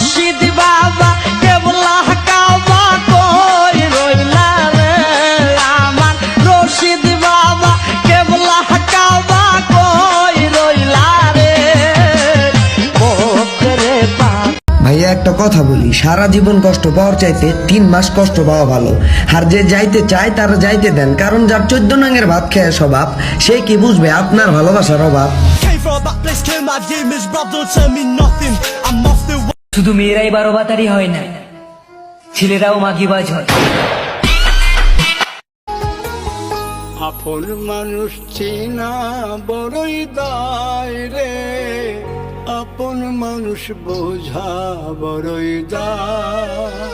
রশিদ বাবা কেবলা কাবা কই রইলা রে। আমার রশিদ বাবা কেবলা কাবা কই রইলা রে। ভাইয়া একটা কথা বলি। সারা জীবন কষ্ট পাওয়ার চাইতে তিন মাস কষ্ট পাওয়া ভালো। আর যে যাইতে চায় তারা যাইতে দেন। কারণ যার চোদ্দ নাঙের ভাত খেয়ে স্বভাব সে কি বুঝবে? আপনার ভালোবাসার অভাব। From that place, came my demons, don't tell me nothing. I'm শুধু মেয়েরাই বারো বাতারি হয় না, ছেলেরাও মাগিবাজ হয়। আপন মানুষ চেনা বড়ই দায় রে, আপন মানুষ বোঝা বড়ই দায়।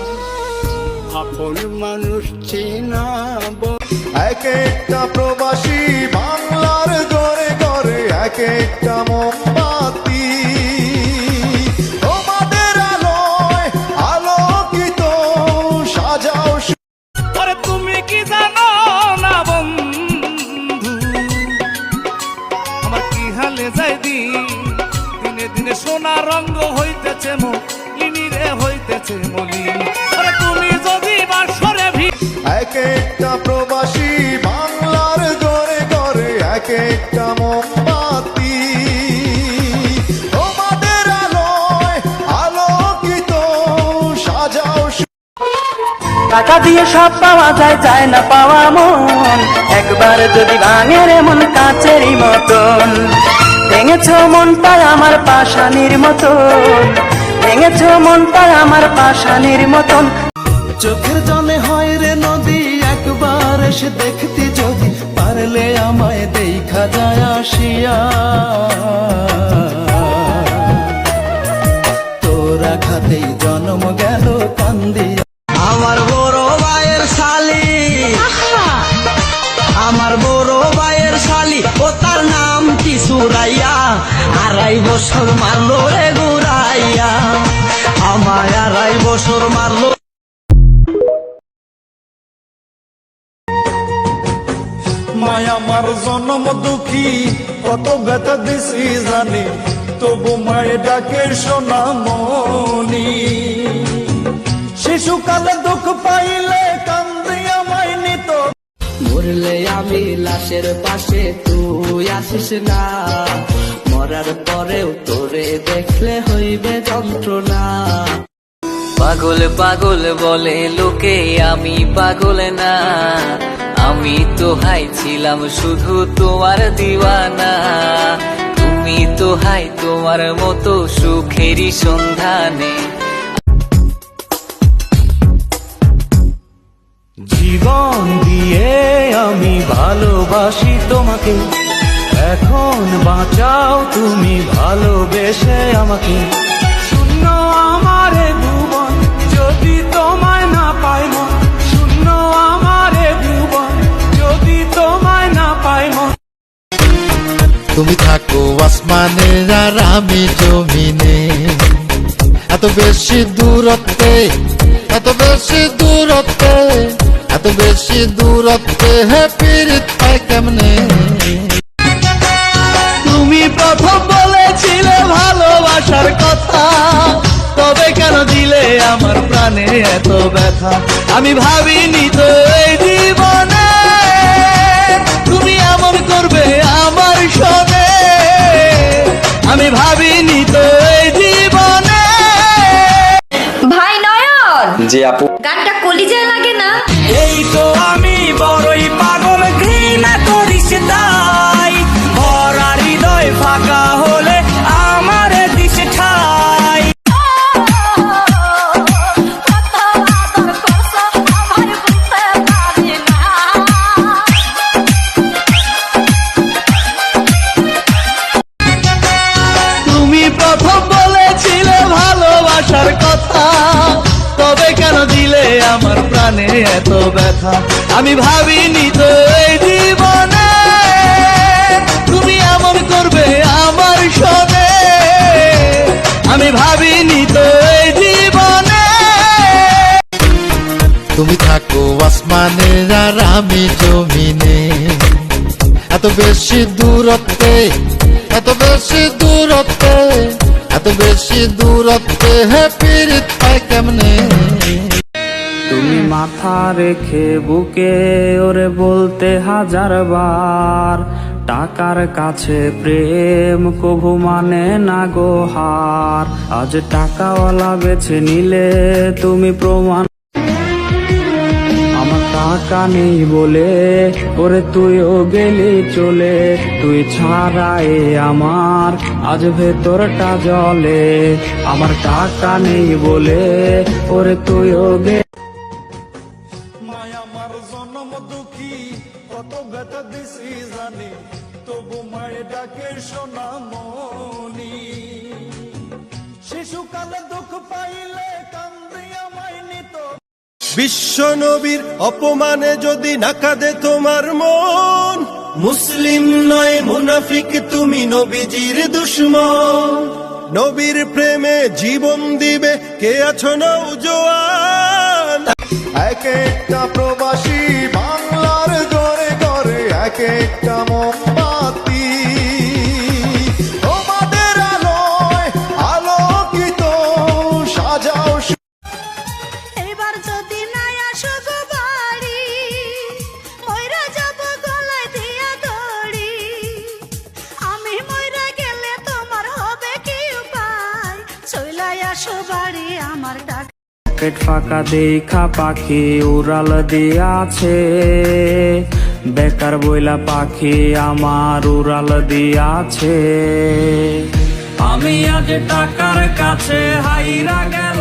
আপন মানুষ চেনা এক একটা প্রবাসী বাংলার ঘরে ঘরে এক একটা মোমবাতি হইতেছে মলিনী রে হইতেছে মলিন। তুমি যদি বাসরে ভি এক একটা প্রবাসী বাংলার ঘরে ঘরে এক একটা মোমবাতি। তোমাদের আলোয় আলোকিত সাজাও টাকা দিয়ে সব পাওয়া যায় যায় না পাওয়া মন। একবার যদি ভাঙের মন কাচেরই মতন। ভেঙেছ মনটা আমার পাশানির মতন ভেঙেছ মনটা আমার পাশানির মতন। চোখের জলে হয় রে নদী, একবার এসে দেখতে যদি পারলে আমায় দেখা যায় আসিয়া। তোরা খাতেই জন্ম গেল কান্দিয়া। আড়াই বছর মারলো রে গুরাইয়া আমায় আড়াই বছর মারলো। মায়া আমার জন্ম দুঃখী কত ব্যথা দিছি জানি তবু মায়ে ডাকে সোনা মনি। শিশুকালে দুঃখ পাইলে কান্দি আমায় নিত। মরলে আমি লাশের পাশে তুই আসিস না। মরার পরেও তোরে দেখলে হইবে যন্ত্রণা। পাগল পাগল বলে, লোকে, আমি পাগল না। আমি তো হাই ছিলাম শুধু তোমার দিওয়ানা। তুমি তো হাই তোমার মতো সুখেরই সন্ধানে। জীবন দিয়ে আমি ভালোবাসি তোমাকে। এখন বাঁচাও তুমি ভালোবেসে আমাকে। শূন্য আমারে ভুবন যদি তোমায় না পাই মন। শূন্য আমারে ভুবন যদি তোমায় না পাই মন। তুমি থাকো আসমানে আর আমি জমিনে। এত বেশি দূরত্বে, এত বেশি দূরত্বে, এত বেশি দূরত্বে হে পীড়িত পায় কেমনে? প্রাণে এত ব্যথা। আমি ভাবিনি তো এই জীবনে। তুমি এমন করবে আমার সনে আমি ভাবিনি তো এই জীবনে। ভাই নয়ন জি আপু। গানটা কলিজায় লাগে না? এই তো আমি বড়ই বেশি দূরত্বে হে কেমনে? তুমি মাথা রেখে বুকে ওরে বলতে হাজার বার, টাকার কাছে প্রেম কভু মানে না গোহার আজ টাকাওয়ালা বেছে নিলে তুমি প্রমাণ টাকা নেই বলে, ওরে তুইও গেলি চলে, তুই ছাড়া এ আমার, আজ ভেতরটা জলে। আমার টাকা নেই বলে, ওরে তুইও গে শিশুকালে দুঃখ পাইলে বিশ্ব নবীর অপমানে যদি না কাঁদে তোমার মন, মুসলিম নয়, মুনাফিক তুমি নবীজির দুশ্মন। নবীর প্রেমে জীবন দিবে, কে আছো নৌজোয়ান এক একটা প্রবাসী বাংলার ঘরে ঘরে এক একটা পেট ফাঁকা দেখা পাখি উড়াল দিয়াছে। বেকার বইলা পাখি আমার উড়াল দিয়াছে। আমি আজ টাকার কাছে হাইরা গেলাম।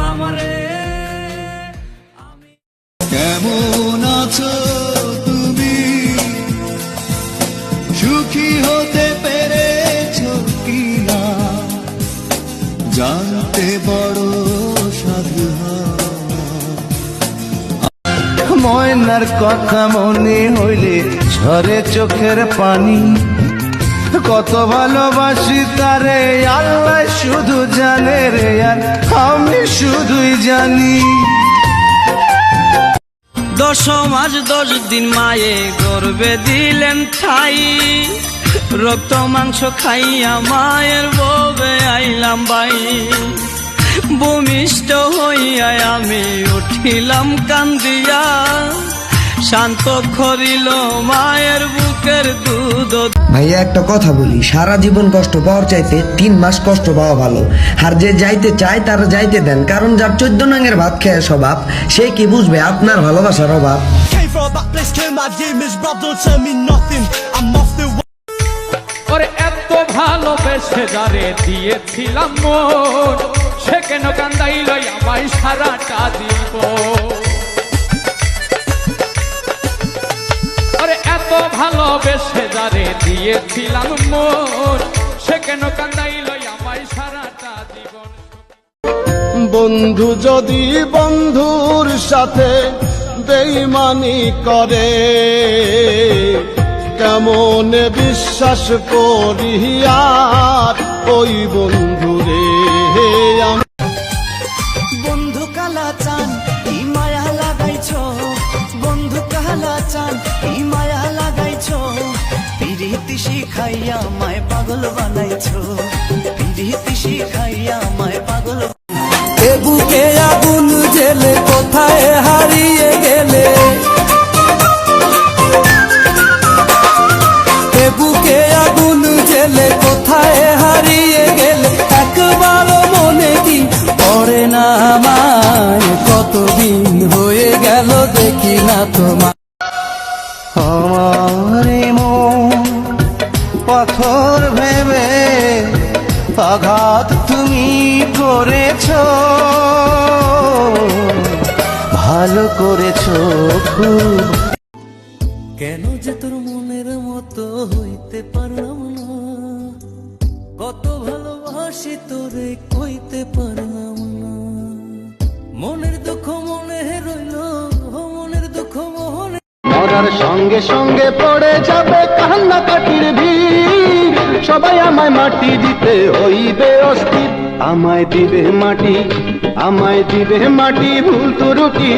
ময়নার কথা মনে হইলে ঝরে চোখের পানি। কত ভালোবাসি তারে, আল্লাহ শুধু জানে রে আর আমি শুধুই জানি। দশ মাস দশ দিন মায়ে গর্বে দিলেন ঠাই। রক্ত মাংস খাইয়া মায়ের ববে আইলাম বাই। ভূমিষ্ঠ হইয়া আমি উঠিলাম কান্দিয়া। শান্ত করিল মায়ের বুকের দুধ। ভাইয়া একটা কথা বলি সারা জীবন কষ্ট পাওয়ার চাইতে তিন মাস কষ্ট পাওয়া ভালো। আর যে যাইতে চায় তার যাইতে দেন কারণ যার চোদ্দ নাঙের ভাত খেয়ে স্বভাব সে কি বুঝবে? আপনার ভালোবাসার অভাব। ওরে এত ভালোবেসে যারে দিয়েছিলাম মন সে কেন কান্দাইল আমায় সারাটা দিব ভালোবেসে যারে দিয়েছিলাম মন সে কেন কান্দাইল আমায় সারাটা জীবন? বন্ধু যদি বন্ধুর সাথে বেইমানি করে, কেমন বিশ্বাস করি আর ওই বন্ধুরে? শিখাইয়া মায় পাগল বানাইছো। পিরিতি শিখাইয়া মায় পাগল এ বুকে আগুন জেলে কোথায় হারিয়ে গেলে? এ বুকে আগুন জেলে কোথায় হারিয়ে গেলে? একবার মনে কি পড়ে না আমার কতদিন হয়ে গেল দেখি না তোমার পাথর ভেবে আঘাত তুমি করেছ। ভালো করেছ কেন যে তোর মনের মতো হইতে পারলাম না? কত ভালোবাসি তোরে কইতে পারলাম না। মনের দুঃখ মনে রইল মরার সঙ্গে সঙ্গে পড়ে যাবে কান্না কাটির ভিড়। সবাই আমায় মাটি দিতে হইবে অস্থির। আমায় দিবে মাটি, আমায় দিবে মাটি, ভুল ত্রুটি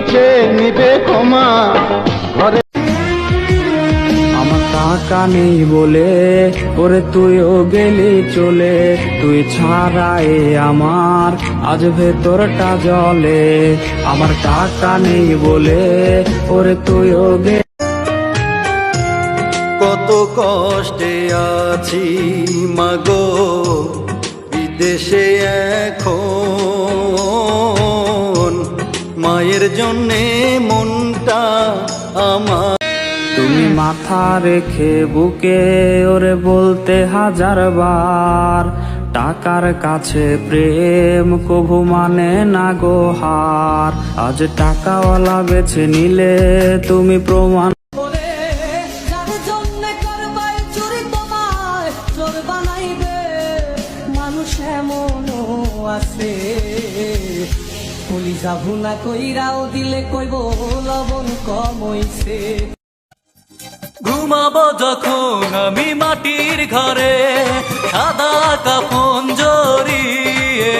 নিবে ক্ষমা। ঘরে আমার টাকা নেই বলে, ওরে গেলি চলে। তুই ছাড়াই আমার, আজ ভেতরটা জলে। আমার টাকা নেই বলে, ওরে তুইও গে কত কষ্টে আছি, মাগো, বিদেশে এখন। মায়ের জন্যে মনটা আমার। তুমি মাথা রেখে বুকে ওরে বলতে হাজার বার, টাকার কাছে প্রেম কভু মানে না গোহার আজ টাকাওয়ালা বেছে নিলে তুমি প্রমাণ আছে। পুলিশ ভুনা কইরাও দিলে কইব লবণ কম হইছে। ঘুমাবো যখন আমি মাটির ঘরে সাদা কাফন জড়িয়ে।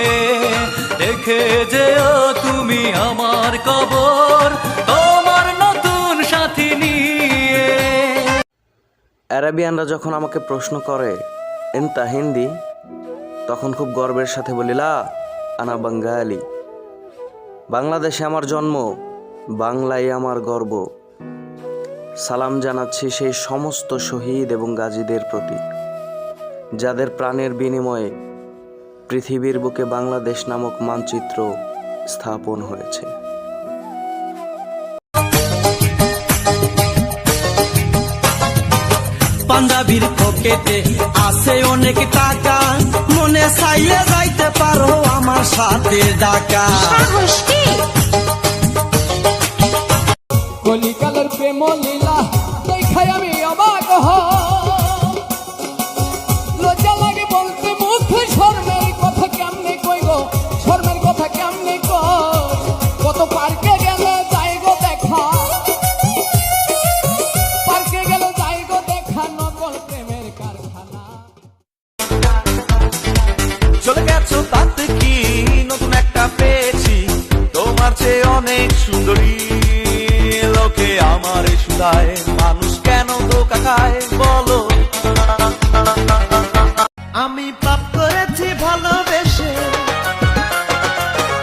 দেখে যেও তুমি আমার কবর তোমার নতুন সাথী নিয়ে। অ্যারাবিয়ানরা যখন আমাকে প্রশ্ন করে এনতা হিন্দি? তখন খুব গর্বের সাথে বলিলা আনা বাঙ্গালি। বাংলাদেশে আমার জন্ম বাংলাই আমার গর্ব। সালাম জানাচ্ছি সেই সমস্ত শহীদ এবং গাজীদের প্রতি, যাদের প্রাণের বিনিময়ে পৃথিবীর বুকে বাংলাদেশ নামক মানচিত্র স্থাপন হয়েছে। পাঞ্জাবির পকেটে আছে অনেক টাকা। মনে চাইলে যাইতে পারো আমার সাথে ডাকা কলিকালের প্রেম লীলা দেখাই আমি অবাক লজ্জা আমার মানুষ কেন ধোকা খায়, বলো। আমি পাপ করেছি ভালোবেসে,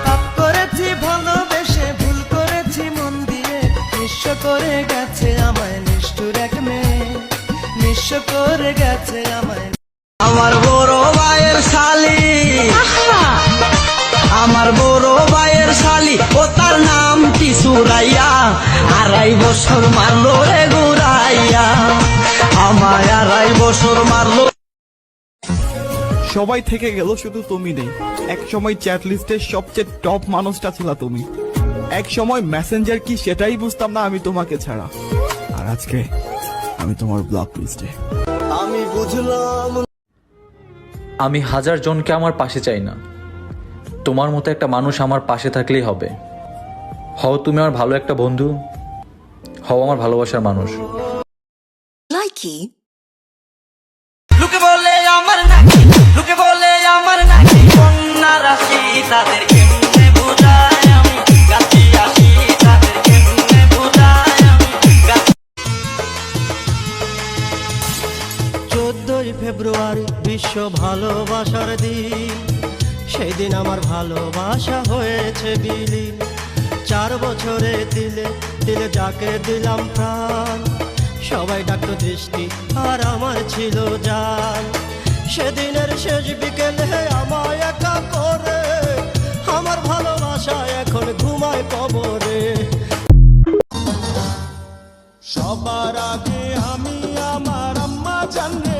পাপ করেছি ভালোবেসে, ভুল করেছি মন দিয়ে। নিঃস্ব করে গেছে আমায় নিষ্ঠুর এক মেয়ে, নিঃস্ব করে গেছে আমায় বছর মারলো রে গুরাইয়া আমায় আড়াই বছর মারলো। সবাই থেকে গেল শুধু তুমি নেই। এক সময় চ্যাট লিস্টের সবচেয়ে টপ মানুষটা ছিল তুমি। এক সময় মেসেঞ্জার কি সেটাই বুঝতাম না আমি তোমাকে ছাড়া। আর আজকে আমি তোমার ব্লক লিস্টে আমি বুঝলাম আমি হাজার জনকে আমার পাশে চাই না। তোমার মতো একটা মানুষ আমার পাশে থাকলেই হবে। হও তুমি আমার ভালো একটা বন্ধু। হও আমার ভালোবাসার মানুষ। যাকে দিলাম প্রাণ। সবাই ডাক্ত দৃষ্টি, আর আমার ছিল জান। সেদিনের শেষ বিকেলে আমায় একা করে, আমার ভালোবাসা এখন ঘুমায় কবরে। সবার আগে আমি আমার আম্মা জানরে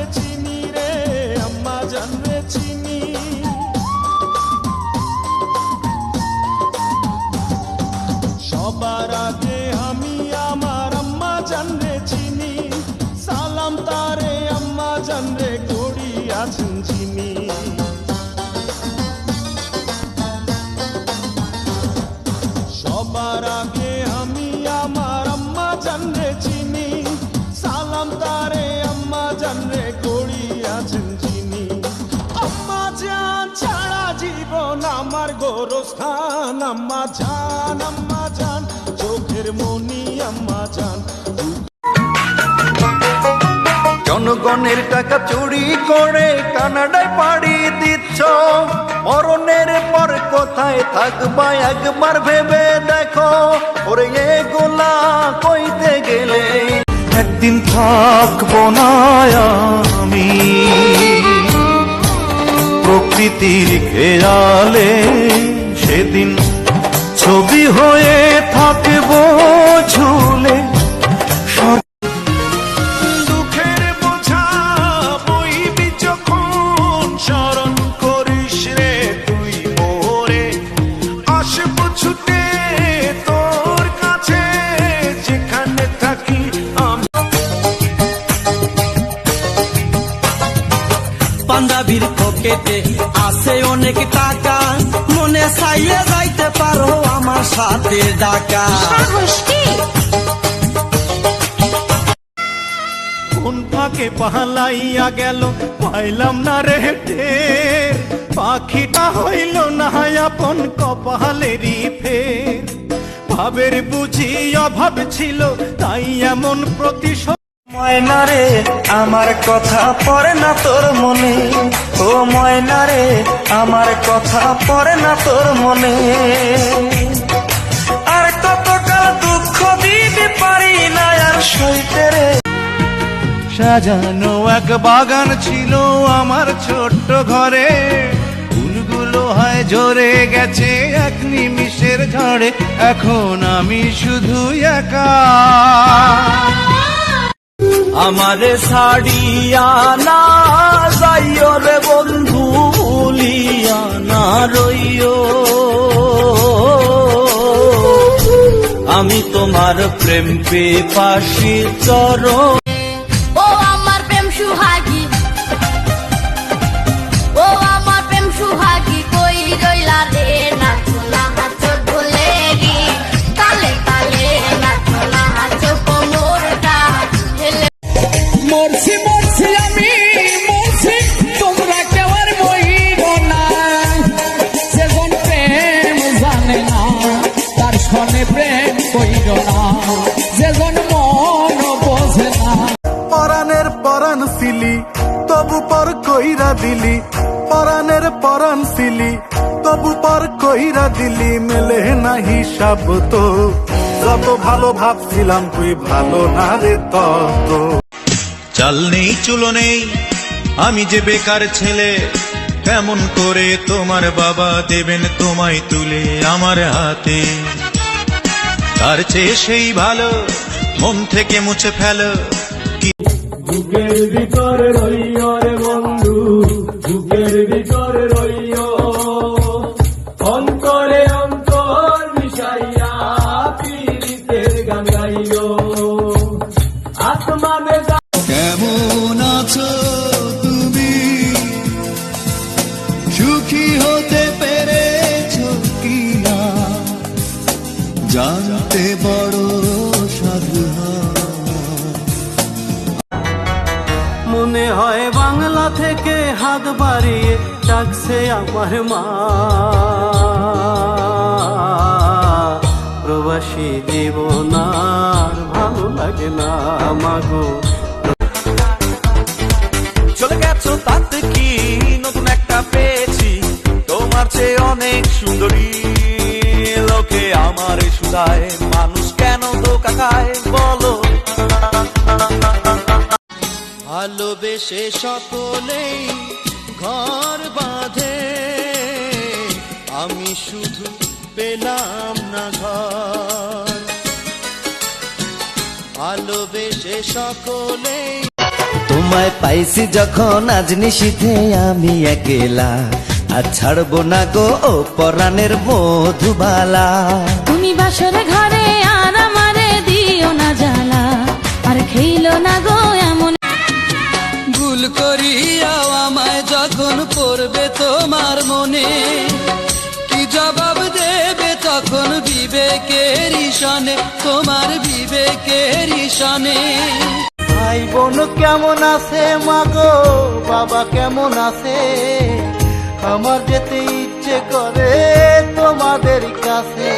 গোরস্থান আম্মা জান আম্মা জান চোখের মনি আম্মা জান জনগণের টাকা চুরি করে কানাডায় পাড়ি দিচ্ছ। মরণের পর কোথায় থাকবা একবার ভেবে দেখো। ওরে এগুলা কইতে গেলে একদিন থাকব না আমি। প্রকৃতির খেয়ালে সেদিন ছবি হয়ে থাকব ঝুলে। টাকা। মনে চাইলে যাইতে পারো আমার সাথে ডাকা কোন ফাঁকে পালাইয়া গেল পাইলাম না রে টের পাখিটা হইল না আপন কপালেরই ফের। ভাবের বুঝি অভাব ছিল তাই এমন প্রতিশোধ ময়না রে, আমার কথা পড়ে না তোর মনে। ও ময়না রে, আমার কথা পড়ে না তোর মনে। আর কতকাল দুঃখ দিতে পারি না আর সইতে রে। সাজানো এক বাগান ছিল আমার ছোট্ট ঘরে। ফুলগুলো হয় ঝরে গেছে এক নিমিষের ঝড়ে। এখন আমি শুধু একা। আমারে সাড়িয়া না যাইও রে বন্ধু ভুলিয়া না রইও। আমি তোমার প্রেম পে পাশি চরণ তার সনে প্রেম কইর না যেজন মন বোঝে না। পরানের পরান সিলি তবু পর কইরা দিলি। পরানের পরান সিলি তবু পর কইরা দিলি। মেলে না হিসাব তো যত ভালো ভাবছিলাম তুই ভালো না রে তত। চাল নেই চুলো নেই আমি যে বেকার ছেলে কেমন করে তোমার বাবা দেবেন তোমায় তুলে আমার হাতে? তার চেয়ে সেই ভালো মন থেকে মুছে ফেলো। ভিতরে রইও রে বন্ধু ভিতরে রইও। অন্তরে অন্তর মিশাইয়া পীড়িতের গান গাইও। আসমানে কেমন আছো তুমি? সুখী হতে পেরেছ জানতে বড় মনে হয় বাংলা থেকে হাত বাড়িয়ে ডাকছে আমার মা। প্রবাসী জীবন আর ভালো লাগে না মাগো চলে গেছো তাতে কি? নতুন একটা পেয়েছি। তোমার চেয়ে অনেক সুন্দরী। লোকে আমার সুদায় মানুষ কেন ধোকা খায় বলো। ভালোবেসে সকলেই ঘর বাঁধে। আমি শুধু পেলাম না ঘর। ভালোবেসে সকলেই তোমায় পাইছি যখন আজ নিশীথে আমি একেলা। আর ছাড়বো না গো ও পরাণের মধুবালা তুমি বাসর ঘরে আর আমারে দিও না জ্বালা আর খেইলো না গো এমন ভুল করিয়াও আমায় যখন পড়বে তোমার মনে কি জবাব দেবে তখন বিবেকের ঈশানে তোমার বিবেকের ঈশানে। ভাই বোন কেমন আছে মাগো বাবা কেমন আছে? আমার যেতে ইচ্ছে করে তোমাদের কাছে।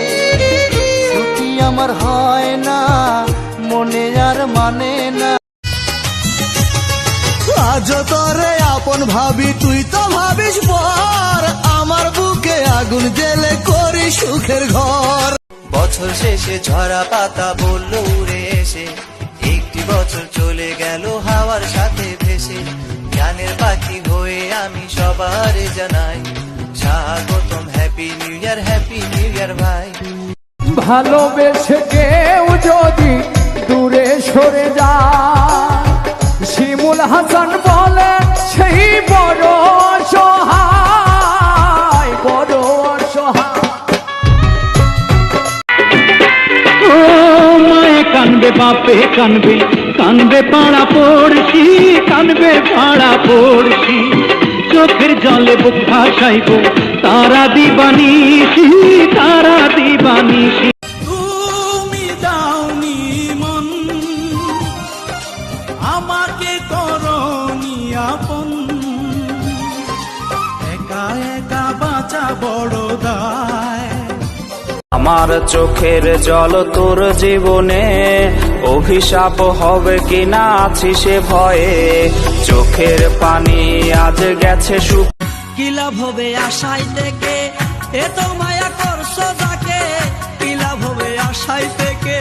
ছুটি আমার হয় না মনে আর মানে না। আজ তোরে আপন ভাবি তুই তো ভাবিস পর। আমার বুকে আগুন জেলে করি সুখের ঘর। বছর শেষে ঝরা পাতা বলল উড়ে এসে। একটি বছর চলে গেল হাওয়ার সাথে ভেসে। জ্ঞানের পাখি সবার জানাই। স্বাগতম happy new year happy new year ভাই। ভালোবেসে কেউ যদি দূরে সরে যায় শিমুল হাসান বলে সেই বড় বড় কানবে বাপে কানবে কানবে পাড়া পড়ছি কানবে পাড়া পড়ছি জলে বুক ভাসাইব তারা দিবানিসি তারা দিবানিসি তুমি দাওনি মন আমাকে করনি আপন। একা একা বাঁচা বড় দায়। আমার চোখের জল তোর জীবনে অভিশাপ হবে কিনা আছি সে ভয়ে। চোখের পানি আজ গেছে সুখ কি লাভ হবে আশাই থেকে। এ তো মায়া করছ যাকে কি লাভ হবে আশাই থেকে।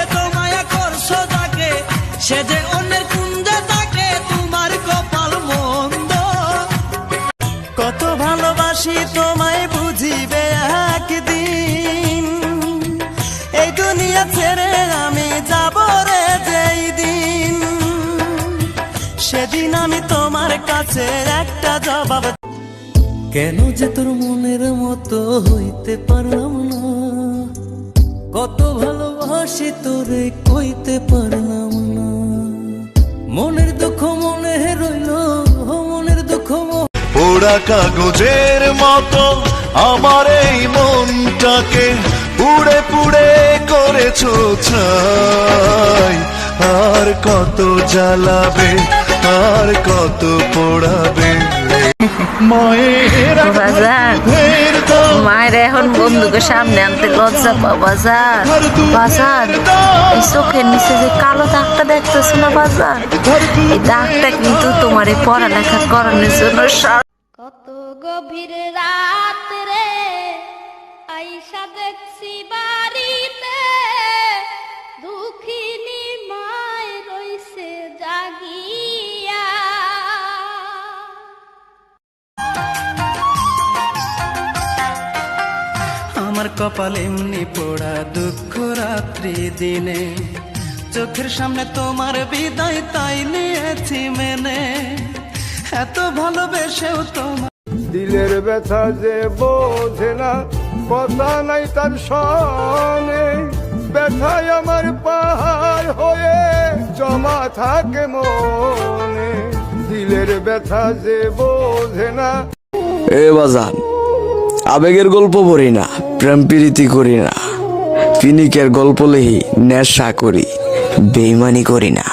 এ তো মায়া করছ যাকে, সে যে অন্যের কুঞ্জে থাকে তোমার কপাল মন্দ। কত ভালোবাসি তোমায় বুঝিবে একদিন। এই দুনিয়া ছেড়ে আমি যাব রে যেই দিন। সেদিন আমি তোমার কাছে একটা জবাব কেন যে তোর মনের মতো হইতে পারলাম না? কত ভালোবাসি তোরে কইতে পারলাম না। মনের দুঃখ মনে রইল মনের দুঃখ পোড়া কাগজের মতো আমার এই মনটাকে পুড়ে পুড়ে করেছ ছাই। আর কত জ্বালাবে আর কত পোড়াবে? মায়ের মায়ের এখন বন্ধুকে সামনে আনতে লজ্জা বাজার বাজার এই চোখের নিচে যে কালো দাগটা দেখতেছো না বাজার এই দাগটা কিন্তু তোমার এই পড়ালেখা করানোর জন্য কত গভীর রাত রে আইসা দেখছি বাড়িতে দুঃখিনী আমার কপাল এমনি পোড়া দুঃখ রাত্রি দিনে। চোখের সামনে তোমার বিদায় তাই নিয়েছি মেনে। এত ভালোবেসেও তোমার দিলের ব্যথা যে বোঝে না কথা নাই তার সনে। ব্যথায় আমার পাহাড় হয়ে জমা থাকে মনে। দিলের ব্যথা যে বোঝে না। এ বাজান আবেগের গল্প পড়ি না। প্রেম প্রীতি করি না। পিনিকের গল্প লেহি নেশা করি বেইমানি করি না।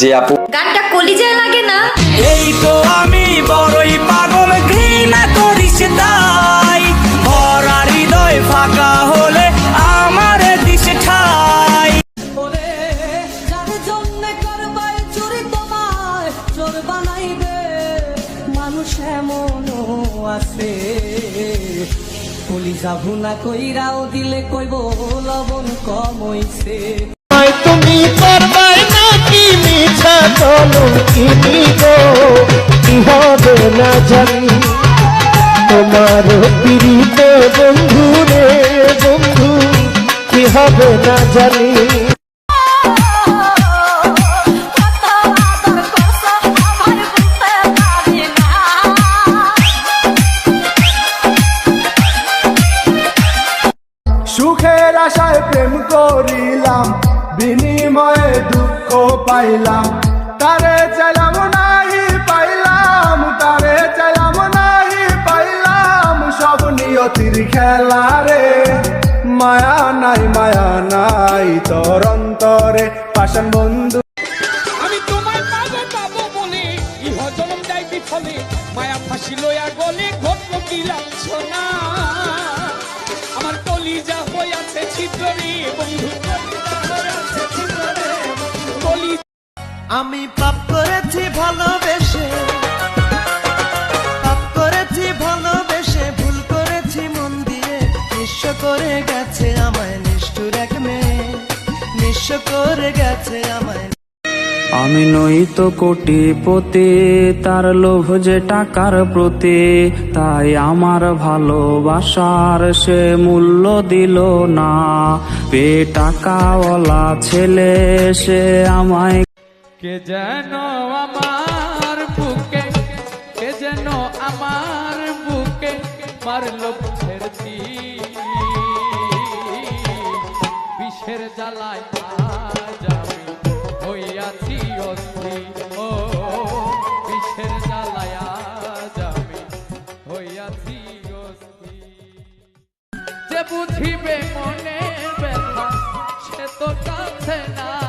জি আপু গানটা কলিজায় লাগে না? এই তো আমি বড়ই পাগল ঘৃণা করিস তাই। ভরা হৃদয় ফাঁকা হলে আমার দিশ ঠাই। যার জন্য করবাই চুরি তোমায় চোর বানাইবে মানুষ এমনও আছে। কলিজা ভুনা কইরাও দিলে কইব লবণ কম হইছে তুমি পারবাই নাকি মিছা চলো কিনি গো, কি হবে না জানি। তোমার পিড়িতে বন্ধু রে বন্ধু, কি হবে না জানি। নিয়তির খেলা রে মায়া নাই মায়া নাই তোর অন্তরে পাশান বন্ধু। আমি তোমায় পাবো পাবো বলে ইহ জনম যাই বিফলে মায়া ফাঁসি লইয়া গলে ঘটল কি লাঞ্ছনা। আমার কলিজা হইয়াছে ছিদ্রে বন্ধু। আমি পাপ করেছি ভালোবেসে করে গেছে আমায় নিষ্ঠুর এক মেয়ে। নিঃস্ব করে গেছে আমায় আমি নই তো কোটিপতি তার লোভ যে টাকার প্রতি তাই আমার ভালোবাসার সে মূল্য দিল না। পে টাকাওয়ালা ছেলে সে আমায় কে যেন আমার বুকে কে যেন আমার বুকে মারলো বিষের জ্বালায় আজ আমি হইয়াছি অস্থি, ও জ্বালায় হইয়াছি অস্থি। যে বুঝিবে মনে ব্যথা, সে তো কাছে না।